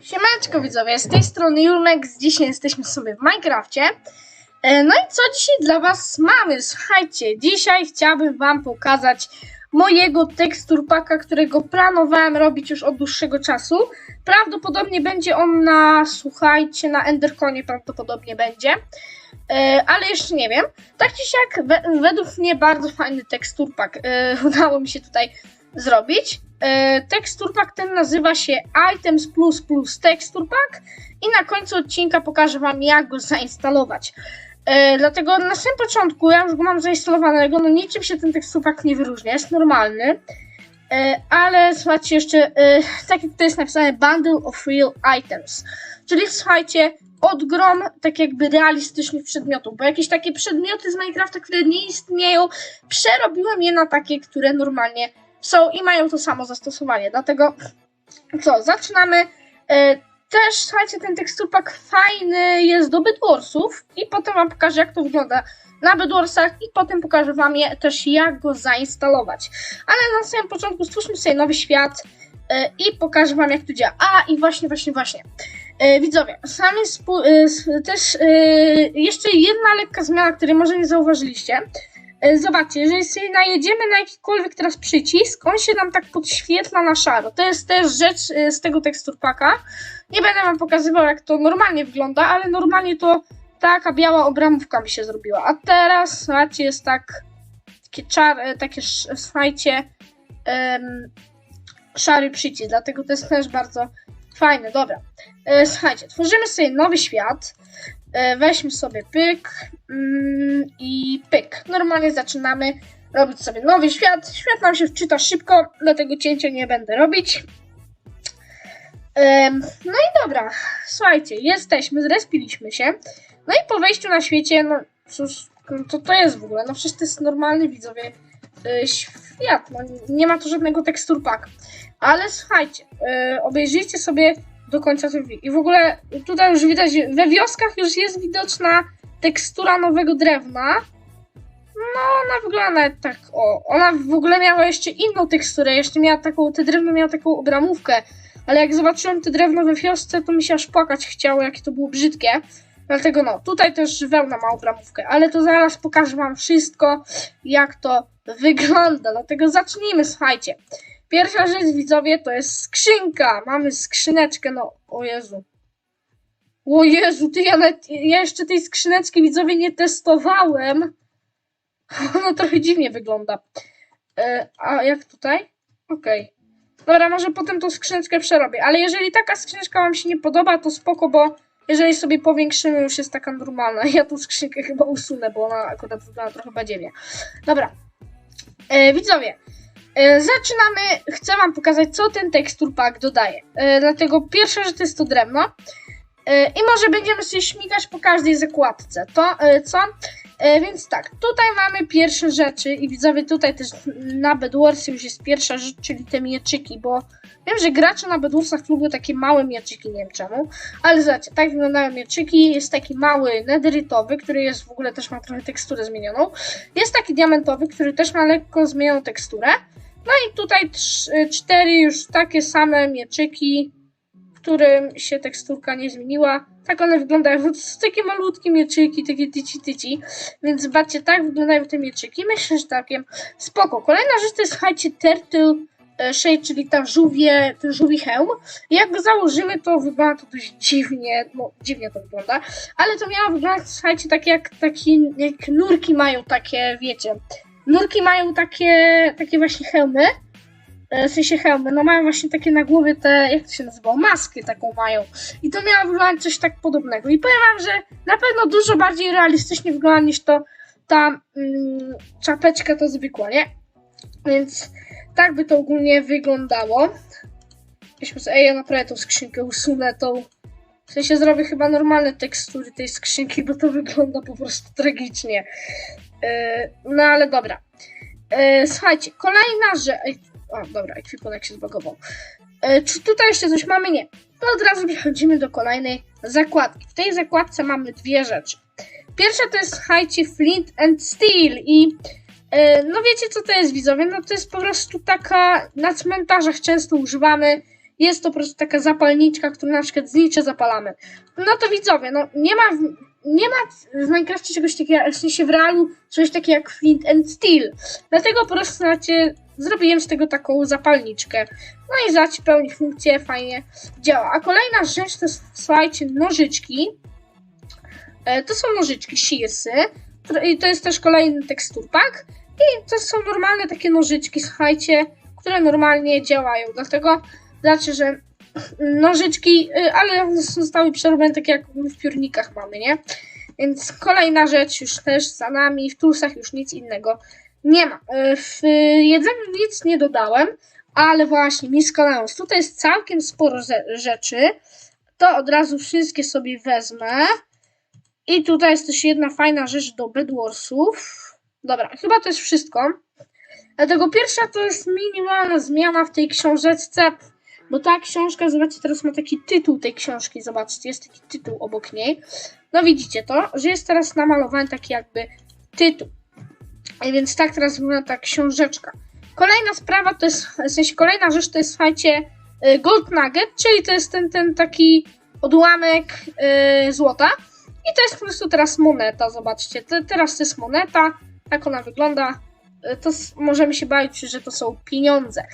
Siemaneczko widzowie, z tej strony Julmek, dzisiaj jesteśmy sobie w Minecrafcie. E, No i co dzisiaj dla was mamy? Słuchajcie, dzisiaj chciałabym wam pokazać mojego teksturpaka, którego planowałem robić już od dłuższego czasu. Prawdopodobnie będzie on na, słuchajcie, na Enderconie prawdopodobnie będzie. E, ale jeszcze nie wiem. Tak czy siak, we, według mnie bardzo fajny teksturpak e, udało mi się tutaj zrobić. E, teksturpak ten nazywa się Items Plus Plus Pack i na końcu odcinka pokażę Wam jak go zainstalować. E, dlatego na samym początku ja już go mam zainstalowanego, no niczym się ten teksturpak nie wyróżnia, jest normalny. E, ale słuchajcie jeszcze, e, tak jak to jest napisane, Bundle of Real Items. Czyli słuchajcie, odgrom tak jakby realistycznych przedmiotów, bo jakieś takie przedmioty z Minecrafta, które nie istnieją, przerobiłem je na takie, które normalnie są i mają to samo zastosowanie. Dlatego co, zaczynamy. E, też słuchajcie, ten teksturpak fajny jest do Bedwarsów i potem wam pokażę jak to wygląda na Bedwarsach i potem pokażę wam je, też jak go zainstalować. Ale na samym początku stwórzmy sobie nowy świat e, i pokażę wam jak to działa. A i właśnie, właśnie, właśnie. E, widzowie, sami też jeszcze jedna lekka zmiana, której może nie zauważyliście. E, Zobaczcie, jeżeli sobie najedziemy na jakikolwiek teraz przycisk, on się nam tak podświetla na szaro. To jest też rzecz e, z tego teksturpaka. Nie będę wam pokazywał, jak to normalnie wygląda, ale normalnie to taka biała obramówka mi się zrobiła. A teraz, słuchajcie, jest tak takie czar, e, takie, słuchajcie, em, szary przycisk, dlatego to jest też bardzo fajne. Dobra, słuchajcie, tworzymy sobie nowy świat. E, weźmy sobie pyk mm, i pyk. Normalnie zaczynamy robić sobie nowy świat. Świat nam się wczyta szybko, dlatego cięcia nie będę robić. No i dobra, słuchajcie, jesteśmy, zrespiliśmy się. No i po wejściu na świecie, no cóż, to jest w ogóle? No przecież to jest normalny widzowie e, świat, no, nie ma tu żadnego teksturpaka. Ale słuchajcie, e, obejrzyjcie sobie do końca ten film. I w ogóle tutaj już widać, we wioskach już jest widoczna tekstura nowego drewna. No, ona wygląda tak, o, ona w ogóle miała jeszcze inną teksturę, jeszcze miała taką, te drewno miało taką obramówkę, ale jak zobaczyłem te drewno we wiosce, to mi się aż płakać chciało, jakie to było brzydkie. Dlatego no, tutaj też wełna ma obramówkę, ale to zaraz pokażę wam wszystko, jak to wygląda. Dlatego zacznijmy, słuchajcie. Pierwsza rzecz, widzowie, to jest skrzynka. Mamy skrzyneczkę, no, o Jezu. O Jezu, ty, ja, nawet, ja jeszcze tej skrzyneczki, widzowie, nie testowałem. No trochę dziwnie wygląda. E, a jak tutaj? Okej. Dobra, może potem tą skrzyneczkę przerobię, ale jeżeli taka skrzyneczka wam się nie podoba, to spoko, bo jeżeli sobie powiększymy, już jest taka normalna. Ja tą skrzynkę chyba usunę, bo ona akurat wygląda trochę badziewnie. Dobra. E, widzowie, Zaczynamy. Chcę Wam pokazać, co ten tekstur pack dodaje. E, dlatego pierwsza rzecz jest to drewno. E, I może będziemy sobie śmigać po każdej zakładce. To e, co? E, więc tak, tutaj mamy pierwsze rzeczy i widzowie tutaj też na Bedwarsy już jest pierwsza rzecz, czyli te mieczyki, bo wiem, że gracze na Bedwarsach lubią takie małe mieczyki, nie wiem czemu, ale zobaczcie, tak wyglądają mieczyki, jest taki mały nederytowy, który jest w ogóle też ma trochę teksturę zmienioną, jest taki diamentowy, który też ma lekko zmienioną teksturę, no i tutaj trz- cztery już takie same mieczyki, którym się teksturka nie zmieniła. Tak one wyglądają. To są takie malutkie mieczyki, takie tyci tyci. Więc zobaczcie, tak wyglądają te mieczyki. Myślę, że takiem spoko. Kolejna rzecz to jest, słuchajcie, Turtle e, Shade, czyli ta żółwie, ten żółwi hełm. Jak go założymy, to wygląda to dość dziwnie, no dziwnie to wygląda, ale to miało wyglądać, słuchajcie, tak jak taki, jak nurki mają takie, wiecie, nurki mają takie, takie właśnie hełmy, e, w sensie hełmy, no mają właśnie takie na głowie te, jak to się nazywało, maskę taką mają. I to miało wyglądać coś tak podobnego. I powiem wam, że na pewno dużo bardziej realistycznie wygląda niż to ta mm, czapeczka to zwykła, nie? Więc tak by to ogólnie wyglądało. Weźmy sobie, ej, ja naprawdę tą skrzynkę usunę, tą... W sensie zrobię chyba normalne tekstury tej skrzynki, bo to wygląda po prostu tragicznie. Yy, no ale dobra. Yy, słuchajcie, kolejna rzecz... ej, O, dobra, ekwipunek się zbagował. Czy tutaj jeszcze coś mamy? Nie. To od razu przechodzimy do kolejnej zakładki. W tej zakładce mamy dwie rzeczy. Pierwsza to jest, słuchajcie, Flint and Steel i e, no wiecie co to jest widzowie? No to jest po prostu taka, na cmentarzach często używamy jest to po prostu taka zapalniczka, którą na przykład znicze zapalamy. No to widzowie, no nie ma, nie ma w Minecrafcie czegoś takiego, w sensie w realu, czegoś takiego jak Flint and Steel. Dlatego po prostu znacie, zrobiłem z tego taką zapalniczkę. No i zaś pełni funkcję, fajnie działa. A kolejna rzecz to słuchajcie, nożyczki. E, To są nożyczki Shearsy. I to jest też kolejny tekstur pack. I to są normalne takie nożyczki, słuchajcie, które normalnie działają. Dlatego znaczy, że nożyczki, y, ale zostały przerobione tak jak w piórnikach mamy, nie? Więc kolejna rzecz już też za nami, w tulsach już nic innego nie ma. Y, W jedzeniu nic nie dodałem, ale właśnie Miscellaneous. Tutaj jest całkiem sporo ze- rzeczy. To od razu wszystkie sobie wezmę. I tutaj jest też jedna fajna rzecz do Bedwarsów. Dobra, chyba to jest wszystko. Dlatego pierwsza to jest minimalna zmiana w tej książeczce, bo ta książka, zobaczcie, teraz ma taki tytuł tej książki, zobaczcie, jest taki tytuł obok niej. No widzicie to, że jest teraz namalowany taki jakby tytuł. I więc tak teraz wygląda ta książeczka. Kolejna sprawa to jest, w sensie kolejna rzecz to jest, słuchajcie, y, Gold Nugget, czyli to jest ten, ten taki odłamek y, złota. I to jest po prostu teraz moneta, zobaczcie. Te, teraz to jest moneta, tak ona wygląda. Y, To możemy się bawić, że to są pieniądze.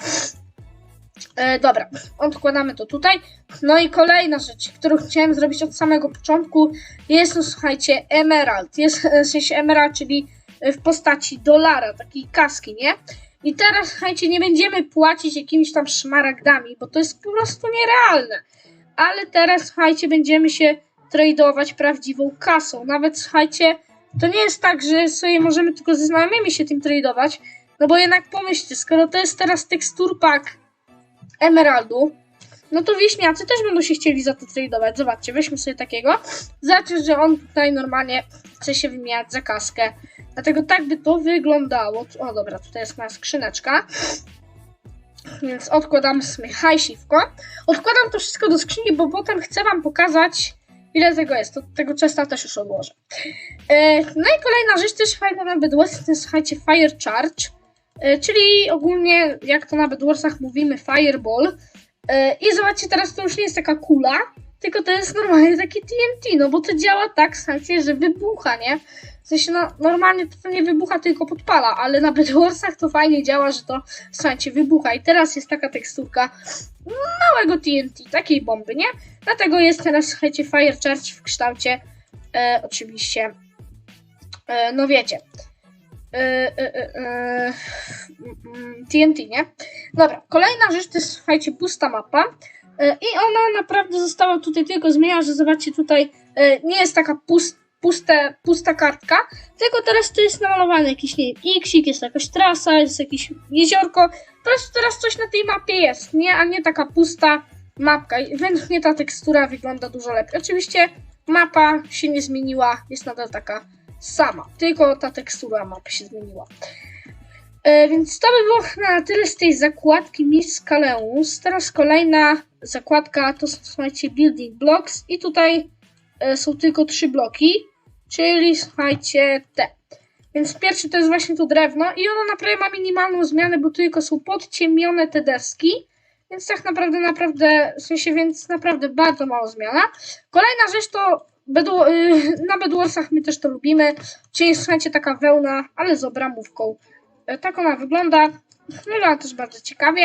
E, dobra, odkładamy to tutaj. No i kolejna rzecz, którą chciałem zrobić od samego początku, jest to, słuchajcie, emerald. Jest e, w emerald, czyli e, w postaci dolara, takiej kaski, nie? I teraz, słuchajcie, nie będziemy płacić jakimiś tam szmaragdami, bo to jest po prostu nierealne. Ale teraz, słuchajcie, będziemy się tradować prawdziwą kasą. Nawet, słuchajcie, to nie jest tak, że sobie możemy tylko ze znajomymi się tym tradować, no bo jednak pomyślcie, skoro to jest teraz tekstur pack emeraldu, no to wieśniacy też będą się chcieli za to tradować. Zobaczcie, weźmy sobie takiego. Zobaczcie, że on tutaj normalnie chce się wymieniać za kaskę. Dlatego tak by to wyglądało. O dobra, tutaj jest moja skrzyneczka. Więc odkładamy sobie hajsiwko. Odkładam to wszystko do skrzyni, bo potem chcę wam pokazać, ile tego jest. To tego chesta też już odłożę. E, no i kolejna rzecz też fajna na Bedwarsach, to jest słuchajcie Fire Charge. E, czyli ogólnie, jak to na Bedwarsach mówimy, Fireball. E, I zobaczcie, teraz to już nie jest taka kula, tylko to jest normalnie takie TNT, no bo to działa tak, słuchajcie, że wybucha, nie? W sensie, no, normalnie to, to nie wybucha, tylko podpala, ale na Bedwarsach to fajnie działa, że to, słuchajcie, wybucha. I teraz jest taka teksturka małego TNT, takiej bomby, nie? Dlatego jest teraz, słuchajcie, Fire Charge w kształcie, e, oczywiście, e, no wiecie, e, e, e, e, mm, TNT, nie? Dobra, kolejna rzecz to jest, słuchajcie, pusta mapa. E, I ona naprawdę została tutaj tylko zmieniona, że zobaczcie tutaj e, nie jest taka pust, puste, pusta kartka, tylko teraz tu jest namalowany jakiś, nie wiem, xik, jest jakaś trasa, jest jakieś jeziorko. Prostu teraz coś na tej mapie jest, nie? A nie taka pusta mapka. I według mnie ta tekstura wygląda dużo lepiej. Oczywiście mapa się nie zmieniła, jest nadal taka sama, tylko ta tekstura mapy się zmieniła. E, więc to by było na tyle z tej zakładki Miss Kaleus. Teraz kolejna zakładka to są, słuchajcie, building blocks i tutaj e, są tylko trzy bloki, czyli słuchajcie te. Więc pierwszy to jest właśnie to drewno i ono naprawdę ma minimalną zmianę, bo tylko są podciemione te deski, więc tak naprawdę, naprawdę, w sensie, więc naprawdę bardzo mała zmiana. Kolejna rzecz to Y, na Bedwarsach my też to lubimy, czyli słuchajcie, taka wełna, ale z obramówką. E, Tak ona wygląda. Wygląda też bardzo ciekawie.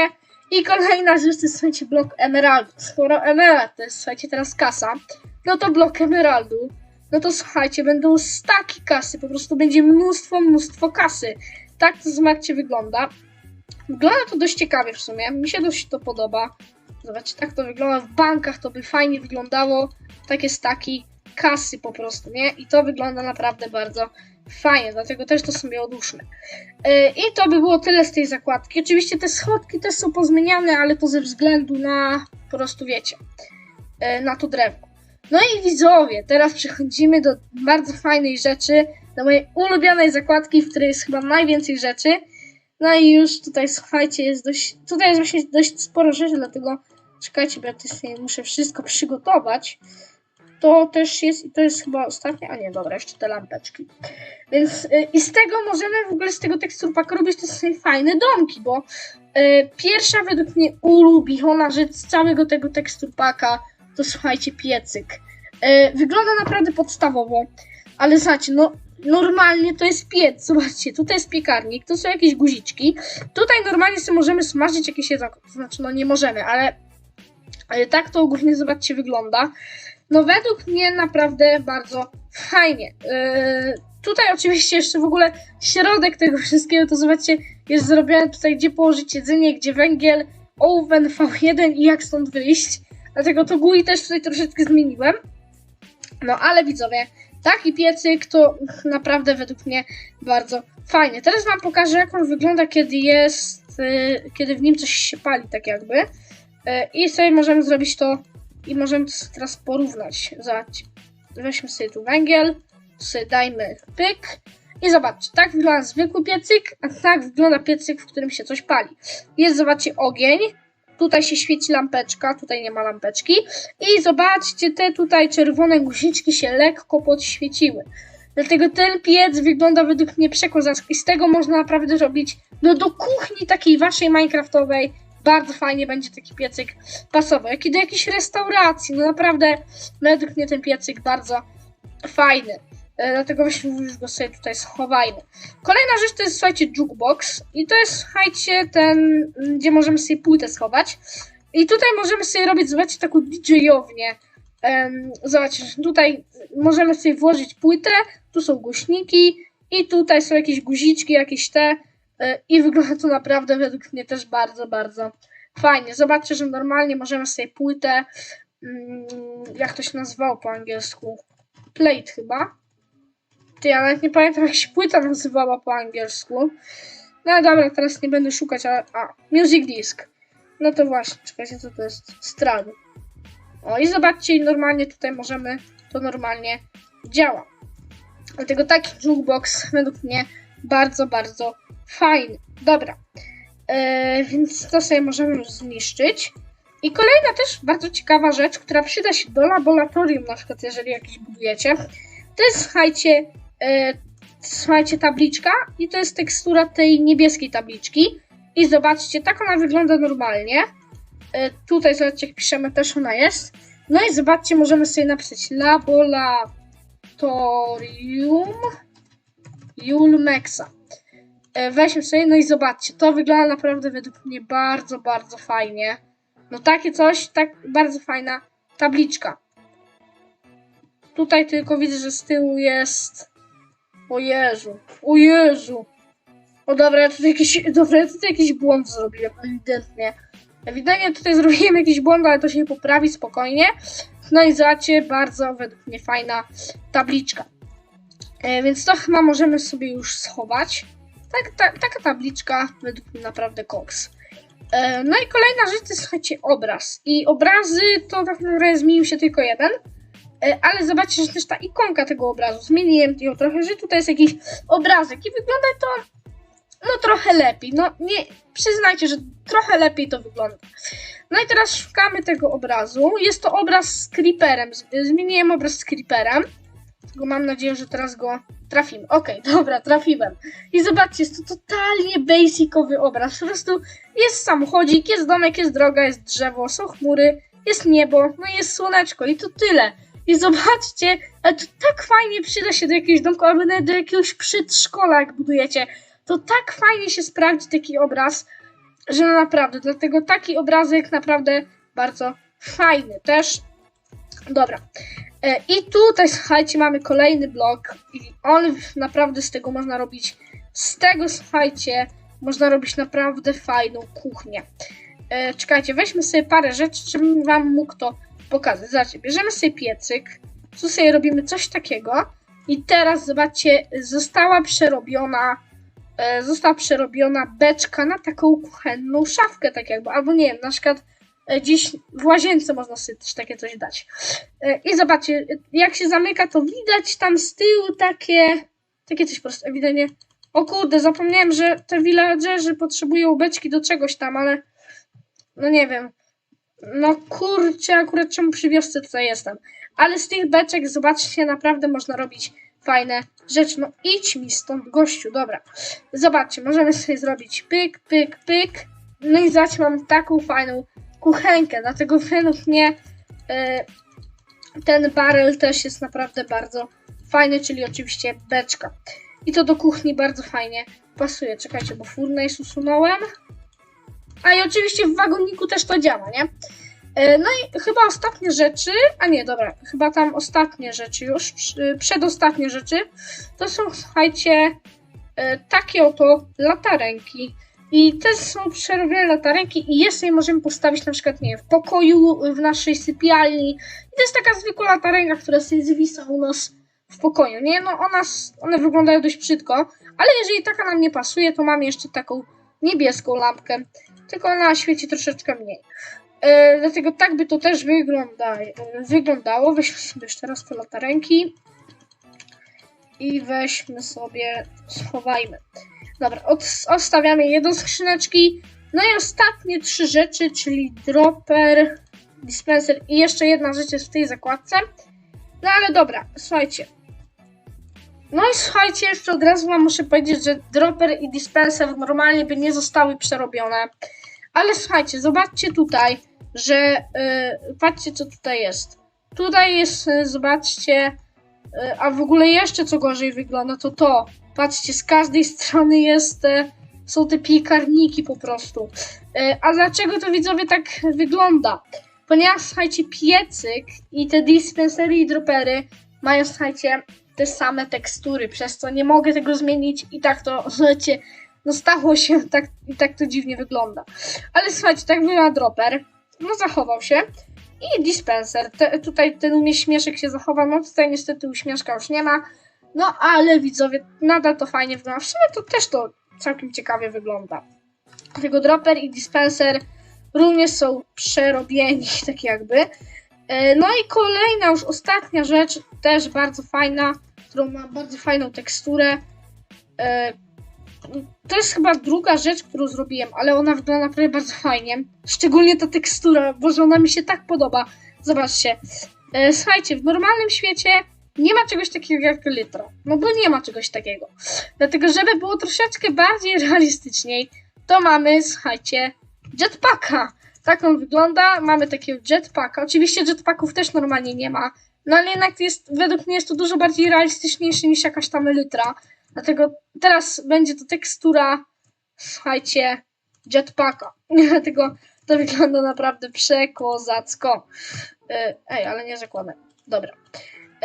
I kolejna rzecz to jest, słuchajcie, blok emeraldu. Skoro emerald to jest, słuchajcie, teraz kasa, no to blok emeraldu, no to słuchajcie, będą staki kasy, po prostu będzie mnóstwo, mnóstwo kasy. Tak to zobaczcie wygląda. Wygląda to dość ciekawie w sumie, mi się dość to podoba. Zobaczcie, tak to wygląda w bankach, to by fajnie wyglądało. Takie staki kasy po prostu, nie? I to wygląda naprawdę bardzo fajnie, dlatego też to sobie odłóżmy. Yy, I to by było tyle z tej zakładki. Oczywiście te schodki też są pozmieniane, ale to ze względu na po prostu wiecie, yy, na to drewno. No i widzowie, teraz przechodzimy do bardzo fajnej rzeczy, do mojej ulubionej zakładki, w której jest chyba najwięcej rzeczy. No i już tutaj słuchajcie, jest dość, tutaj jest właśnie dość sporo rzeczy, dlatego czekajcie, bo ja tutaj muszę wszystko przygotować. To też jest, to jest chyba ostatnie, a nie, dobra, jeszcze te lampeczki. Więc y, i z tego możemy w ogóle z tego teksturpaka robić te sobie fajne domki, bo y, pierwsza według mnie ulubiona rzecz z całego tego teksturpaka to słuchajcie, piecyk. Y, wygląda naprawdę podstawowo, ale zobaczcie, no normalnie to jest piec, zobaczcie, tutaj jest piekarnik, to są jakieś guziczki, tutaj normalnie sobie możemy smażyć jakieś jedzonko, znaczy no nie możemy, ale, ale tak to ogólnie, zobaczcie, wygląda. No według mnie naprawdę bardzo fajnie. Yy, tutaj oczywiście jeszcze w ogóle środek tego wszystkiego, to zobaczcie, jest zrobione tutaj, gdzie położyć jedzenie, gdzie węgiel, oven V1 i jak stąd wyjść. Dlatego to GUI też tutaj troszeczkę zmieniłem. No ale widzowie, taki piecyk to naprawdę według mnie bardzo fajnie. Teraz wam pokażę, jak on wygląda, kiedy jest, yy, kiedy w nim coś się pali, tak jakby. Yy, I sobie możemy zrobić to i możemy teraz porównać. Zobaczcie. Weźmy sobie tu węgiel, sobie dajmy pyk i zobaczcie, tak wygląda zwykły piecyk, a tak wygląda piecyk, w którym się coś pali. Jest, zobaczcie, ogień, tutaj się świeci lampeczka, tutaj nie ma lampeczki i zobaczcie, te tutaj czerwone guziczki się lekko podświeciły. Dlatego ten piec wygląda według mnie przekozacko i z tego można naprawdę robić no do kuchni takiej waszej minecraftowej bardzo fajnie będzie taki piecyk pasował. Jak i do jakiejś restauracji, no naprawdę według mnie ten piecyk bardzo fajny. E, dlatego właśnie już go sobie tutaj schowajmy. Kolejna rzecz to jest, słuchajcie, jukebox. I to jest, słuchajcie, ten, gdzie możemy sobie płytę schować. I tutaj możemy sobie robić, zobaczcie, taką DJ-ownię. Um, zobaczcie, tutaj możemy sobie włożyć płytę, tu są głośniki i tutaj są jakieś guziczki, jakieś te I wygląda to naprawdę według mnie też bardzo, bardzo fajnie. Zobaczcie, że normalnie możemy sobie płytę, mm, jak to się nazywało po angielsku? Plate chyba. Ty, ja nawet nie pamiętam, jak się płyta nazywała po angielsku. No dobra, teraz nie będę szukać, ale... A, Music Disc. No to właśnie, czekajcie, co to jest? Stran. O, i zobaczcie, normalnie tutaj możemy, to normalnie działa. Dlatego taki jukebox według mnie bardzo, bardzo Fajny. Dobra. E, więc to sobie możemy zniszczyć. I kolejna też bardzo ciekawa rzecz, która przyda się do laboratorium, na przykład jeżeli jakieś budujecie, to jest, słuchajcie, e, słuchajcie, tabliczka i to jest tekstura tej niebieskiej tabliczki. I zobaczcie, tak ona wygląda normalnie. E, tutaj, zobaczcie, jak piszemy, też ona jest. No i zobaczcie, możemy sobie napisać laboratorium Julmexa. E, weźmy sobie, no i zobaczcie, to wygląda naprawdę według mnie bardzo, bardzo fajnie. No takie coś, tak bardzo fajna tabliczka. Tutaj tylko widzę, że z tyłu jest... O Jezu, o Jezu. O dobra, ja tutaj jakiś, dobra, ja tutaj jakiś błąd zrobiłem, ewidentnie. Ewidentnie tutaj zrobiłem jakiś błąd, ale to się poprawi spokojnie. No i zobaczcie, bardzo według mnie fajna tabliczka. E, więc to chyba możemy sobie już schować. Tak, ta, taka tabliczka według mnie naprawdę koks. E, no i kolejna rzecz to słuchajcie, obraz. I obrazy to tak naprawdę zmienił się tylko jeden. E, ale zobaczcie, że też ta ikonka tego obrazu, zmieniłem ją trochę, że tutaj jest jakiś obrazek i wygląda to no trochę lepiej. No nie, przyznajcie, że trochę lepiej to wygląda. No i teraz szukamy tego obrazu. Jest to obraz z creeperem. Zmieniłem obraz z creeperem. Tylko mam nadzieję, że teraz go trafimy. Okej, okay, dobra, trafiłem. I zobaczcie, jest to totalnie basicowy obraz. Po prostu jest samochodzik, jest domek, jest droga, jest drzewo, są chmury, jest niebo, no i jest słoneczko i to tyle. I zobaczcie, ale to tak fajnie przyda się do jakiegoś domku, albo nawet do jakiegoś przedszkola, jak budujecie. To tak fajnie się sprawdzi taki obraz, że naprawdę, dlatego taki obrazek naprawdę bardzo fajny też. Dobra, E, I tutaj, słuchajcie, mamy kolejny blok i on naprawdę z tego można robić, z tego, słuchajcie, można robić naprawdę fajną kuchnię. E, czekajcie, weźmy sobie parę rzeczy, żebym wam mógł to pokazać. Zobaczcie, bierzemy sobie piecyk, tu sobie robimy coś takiego i teraz, zobaczcie, została przerobiona e, została przerobiona beczka na taką kuchenną szafkę, tak jakby, albo nie wiem, na przykład E, gdzieś w łazience można sobie też takie coś dać. E, I zobaczcie, jak się zamyka, to widać tam z tyłu takie, takie coś po prostu ewidentnie. O kurde, zapomniałem, że te villagerzy potrzebują beczki do czegoś tam, ale no nie wiem. No kurczę, akurat czemu przy wiosce tutaj jestem. Ale z tych beczek, zobaczcie, naprawdę można robić fajne rzeczy. No idź mi stąd, gościu, dobra. Zobaczcie, możemy sobie zrobić pyk, pyk, pyk. No i zobaczcie, mam taką fajną kuchenkę, dlatego według mnie e, ten barel też jest naprawdę bardzo fajny, czyli oczywiście beczka. I to do kuchni bardzo fajnie pasuje. Czekajcie, bo furnace usunąłem. A i oczywiście w wagoniku też to działa, nie? E, No i chyba ostatnie rzeczy, a nie, dobra, chyba tam ostatnie rzeczy już, przy- przedostatnie rzeczy, to są, słuchajcie, e, takie oto latarenki. I te są przerobione latarenki i jeszcze je możemy postawić na przykład, nie wiem, w pokoju, w naszej sypialni. I to jest taka zwykła latarenka, która sobie zwisa u nas w pokoju, nie? No ona, one wyglądają dość brzydko, ale jeżeli taka nam nie pasuje, to mamy jeszcze taką niebieską lampkę, tylko ona świeci troszeczkę mniej. E, dlatego tak by to też wygląda, e, wyglądało. Weźmy sobie jeszcze raz te latarenki i weźmy sobie, schowajmy. Dobra, od, odstawiamy je do skrzyneczki. No i ostatnie trzy rzeczy, czyli dropper, dispenser i jeszcze jedna rzecz jest w tej zakładce. No ale dobra, słuchajcie. No i słuchajcie, jeszcze od razu wam muszę powiedzieć, że dropper i dispenser normalnie by nie zostały przerobione. Ale słuchajcie, zobaczcie tutaj, że yy, patrzcie co tutaj jest. Tutaj jest, yy, zobaczcie, yy, a w ogóle jeszcze co gorzej wygląda, to to. Patrzcie, z każdej strony jest, yy, są te piekarniki po prostu. Yy, a dlaczego to widzowie tak wygląda? Ponieważ, słuchajcie, piecyk i te dispensery i dropery mają, słuchajcie, te same tekstury, przez co nie mogę tego zmienić i tak to, słuchajcie, no stało się tak i tak to dziwnie wygląda. Ale słuchajcie, tak wygląda dropper. No zachował się. I dispenser. Te, tutaj ten uśmieszek się zachował. No tutaj niestety uśmieszka już nie ma. No ale widzowie, nadal to fajnie wygląda. W sumie to też to całkiem ciekawie wygląda. Tego dropper i dispenser również są przerobieni, tak jakby. E, No i kolejna, już ostatnia rzecz, też bardzo fajna, którą ma bardzo fajną teksturę. E, To jest chyba druga rzecz, którą zrobiłem, ale ona wygląda naprawdę bardzo fajnie. Szczególnie ta tekstura, bo że ona mi się tak podoba. Zobaczcie. E, Słuchajcie, w normalnym świecie nie ma czegoś takiego jak litra. No bo nie ma czegoś takiego. Dlatego, żeby było troszeczkę bardziej realistyczniej, to mamy, słuchajcie, jetpacka. Tak on wygląda. Mamy takiego jetpacka. Oczywiście jetpacków też normalnie nie ma. No ale jednak jest, według mnie jest to dużo bardziej realistyczniejsze niż jakaś tam elytra. Dlatego teraz będzie to tekstura, słuchajcie, jetpacka. Dlatego to wygląda naprawdę przekozacko. E, Ej, ale nie zakładam. Dobra.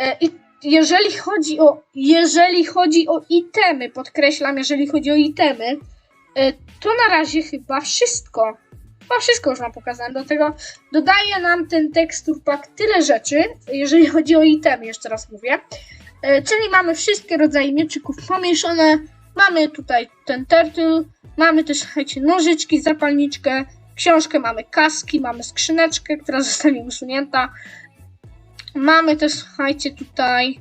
E, I jeżeli chodzi o, jeżeli chodzi o itemy, podkreślam, jeżeli chodzi o itemy, e, to na razie chyba wszystko. Chyba wszystko już wam pokazałem. Do tego dodaje nam ten tekstur pack tyle rzeczy, jeżeli chodzi o itemy, jeszcze raz mówię. E, Czyli mamy wszystkie rodzaje mieczyków pomieszane. Mamy tutaj ten turtle, mamy też, słuchajcie, nożyczki, zapalniczkę, książkę, mamy kaski, mamy skrzyneczkę, która zostanie usunięta. Mamy też, słuchajcie, tutaj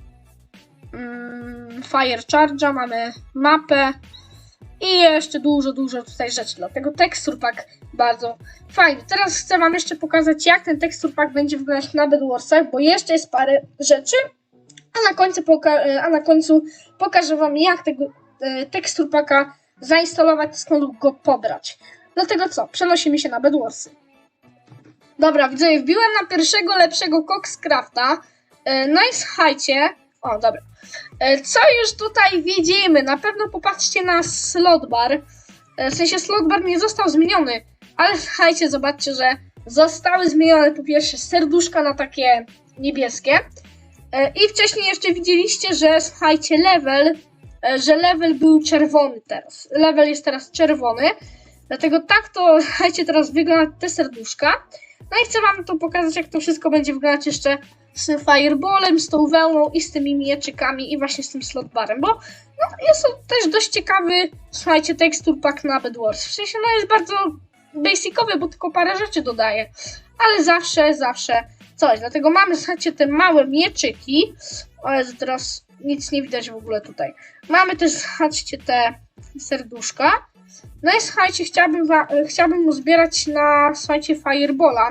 mm, fire charge'a, mamy mapę i jeszcze dużo, dużo tutaj rzeczy. Dlatego tekstur pack bardzo fajny. Teraz chcę wam jeszcze pokazać, jak ten tekstur pack będzie wyglądać na Bedwarsach, bo jeszcze jest parę rzeczy, a na końcu, poka- a na końcu pokażę wam, jak tego e, tekstur zainstalować, skąd go pobrać. Dlatego co? Przenosimy się na Bedwarsy. Dobra, widzę, wbiłem na pierwszego lepszego Coxcrafta. E, No i słuchajcie. O, dobra. E, Co już tutaj widzimy? Na pewno popatrzcie na slot bar. E, W sensie slot bar nie został zmieniony, ale słuchajcie, zobaczcie, że zostały zmienione po pierwsze serduszka na takie niebieskie. E, I wcześniej jeszcze widzieliście, że słuchajcie, level, że level był czerwony teraz. Level jest teraz czerwony. Dlatego tak to, słuchajcie, teraz wygląda te serduszka. No i chcę wam to pokazać, jak to wszystko będzie wyglądać jeszcze z fireballem, z tą wełną i z tymi mieczykami i właśnie z tym slotbarem, bo no, jest to też dość ciekawy, słuchajcie, tekstur pack na Bedwars. W sensie, no jest bardzo basicowy, bo tylko parę rzeczy dodaje, ale zawsze, zawsze coś. Dlatego mamy, słuchajcie, te małe mieczyki. Jezu, teraz nic nie widać w ogóle tutaj. Mamy też, słuchajcie, te serduszka. No i słuchajcie, chciałbym, wa- chciałbym mu zbierać na, słuchajcie, Firebola.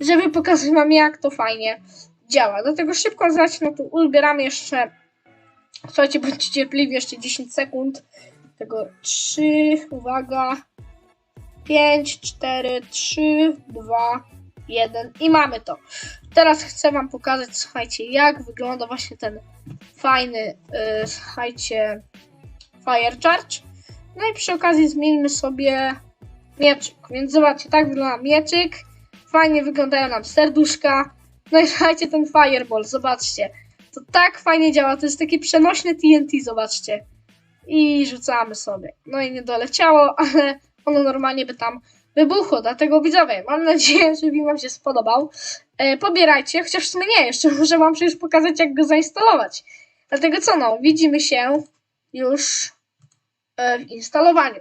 żeby pokazać wam jak to fajnie działa. Dlatego szybko zacznę tu uzbieramy jeszcze słuchajcie, bądźcie cierpliwi jeszcze 10 sekund. Tego 3, uwaga, 5, 4, 3, 2, 1 i mamy to. Teraz chcę wam pokazać, słuchajcie, jak wygląda właśnie ten fajny, yy, słuchajcie, Fire Charge. No i przy okazji zmieńmy sobie mieczyk. Więc zobaczcie, tak wygląda mieczyk. Fajnie wyglądają nam serduszka. No i słuchajcie, ten Fireball, zobaczcie. To tak fajnie działa, to jest takie przenośne TNT, zobaczcie. I rzucamy sobie. No i nie doleciało, ale ono normalnie by tam wybuchło. Dlatego widzowie, mam nadzieję, że film wam się spodobał. E, pobierajcie, chociaż w sumie nie, jeszcze muszę wam przecież pokazać, jak go zainstalować. Dlatego co no, widzimy się już w instalowaniu.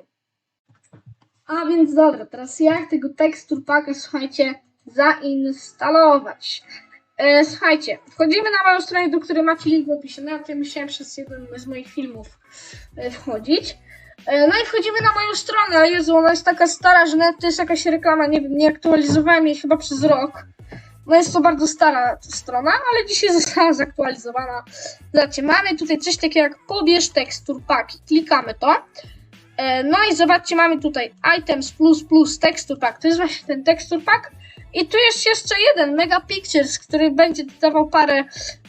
A więc dobra, teraz jak tego tekstur packa, słuchajcie, zainstalować. E, słuchajcie, wchodzimy na moją stronę, do której macie link w opisie. Ja tutaj musiałem przez jeden z moich filmów e, wchodzić. E, no i wchodzimy na moją stronę. Jezu, ona jest taka stara, że nawet to jest jakaś reklama, nie nie aktualizowałem jej chyba przez rok. No jest to bardzo stara strona, ale dzisiaj została zaktualizowana. Zobaczcie, mamy tutaj coś takiego jak pobierz tekstur pack. Klikamy to. E, No i zobaczcie, mamy tutaj items plus plus texture pack. To jest właśnie ten texture pack. I tu jest jeszcze jeden Mega Pictures, który będzie dodawał parę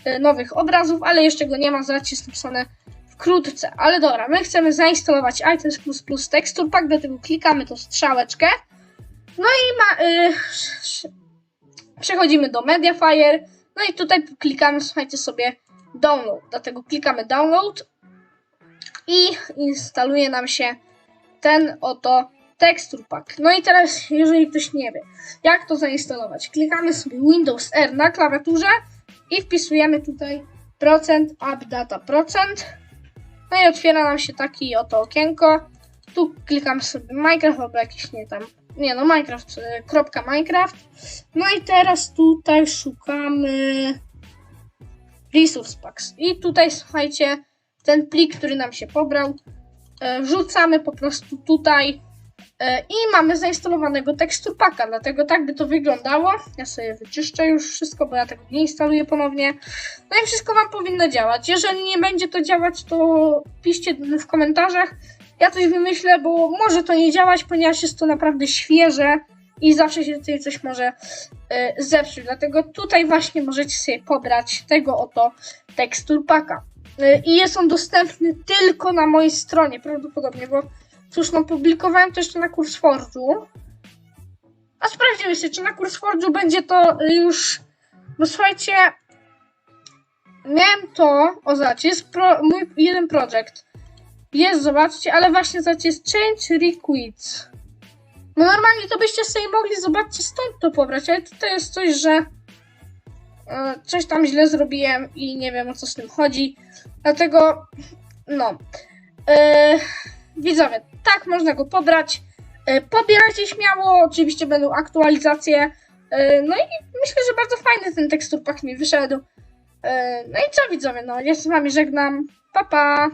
e, nowych obrazów, ale jeszcze go nie ma, zobaczcie, jest napisane wkrótce. Ale dobra, my chcemy zainstalować items plus plus texture pack, dlatego klikamy tą strzałeczkę. No i ma, y, przechodzimy do Mediafire. No i tutaj klikamy, słuchajcie sobie, download. Dlatego klikamy download i instaluje nam się ten oto texture pack. No i teraz, jeżeli ktoś nie wie, jak to zainstalować, klikamy sobie Windows R na klawiaturze i wpisujemy tutaj procent updata procent. No i otwiera nam się taki oto okienko. Tu klikamy sobie Minecraft albo jakiś nie tam. Nie no, Minecraft, y, kropka Minecraft. No i teraz tutaj szukamy Resource Packs. I tutaj słuchajcie, ten plik, który nam się pobrał, e, wrzucamy po prostu tutaj e, i mamy zainstalowanego tekstur packa, dlatego tak by to wyglądało. Ja sobie wyczyszczę już wszystko, bo ja tego nie instaluję ponownie. No i wszystko Wam powinno działać. Jeżeli nie będzie to działać, to piszcie w komentarzach. Ja coś wymyślę, bo może to nie działać, ponieważ jest to naprawdę świeże i zawsze się tutaj coś może e, zepsuć. Dlatego tutaj właśnie możecie sobie pobrać tego oto tekstur packa. E, I jest on dostępny tylko na mojej stronie, prawdopodobnie, bo cóż, no publikowałem to jeszcze na CourseForge'u. A sprawdzimy się, czy na CourseForge'u będzie to już... Bo słuchajcie, miałem to, o zobaczcie, jest pro, mój jeden projekt. Jest, zobaczcie, ale właśnie zobaczcie, jest Change Requits. No normalnie to byście sobie mogli, zobaczcie, stąd to pobrać, ale tutaj jest coś, że e, coś tam źle zrobiłem i nie wiem o co z tym chodzi. Dlatego, no. E, widzowie, tak można go pobrać. E, pobierajcie śmiało, oczywiście będą aktualizacje. No i myślę, że bardzo fajny ten tekstur pack mi wyszedł. No i co widzowie, no ja z wami żegnam. Pa pa!